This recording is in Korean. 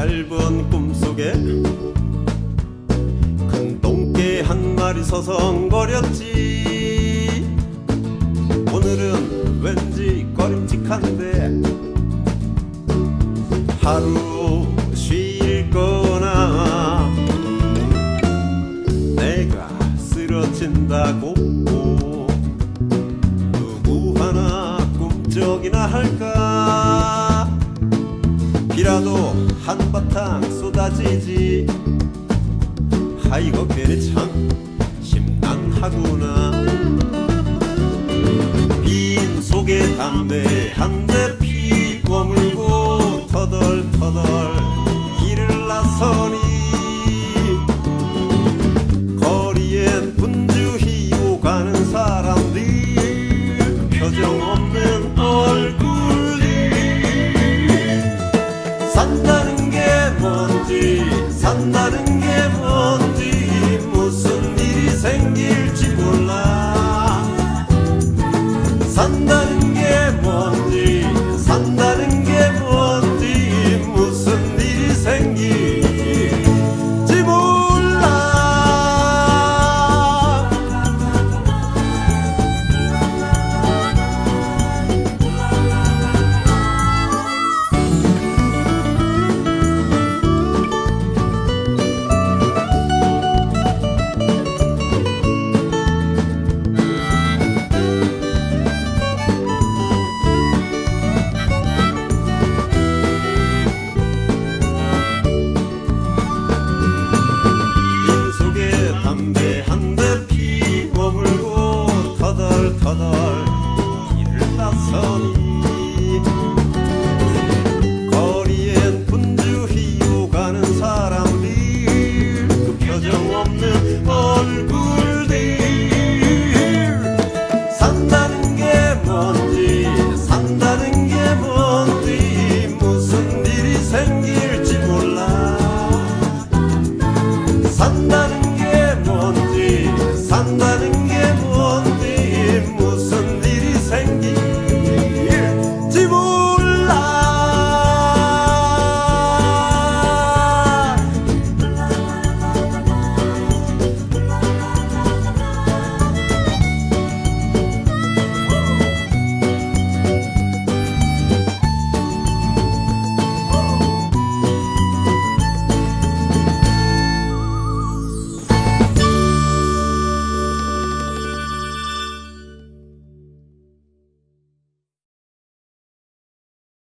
짧은 꿈속에 큰 똥개 한 마리 서성거렸지. 오늘은 왠지 꺼림직한데 하루 쉴 거나 내가 쓰러진다고 누구 하나 꿈쩍이나 할까? 이라도 한바탕 쏟아지지. 아이고 괜히 참 심란하구나. 빈 속에 담배 한 대 피고 물고 터덜터덜 길을 나서니 산다는 게 뭐. 여덟 길을 나서니. 거리엔 분주히 오가는 사람들 그 표정 없는 얼굴들. 산다는 게 뭔지 산다는 게 뭔지 무슨 일이 생길지 몰라. 산다는 게 뭔지 산다는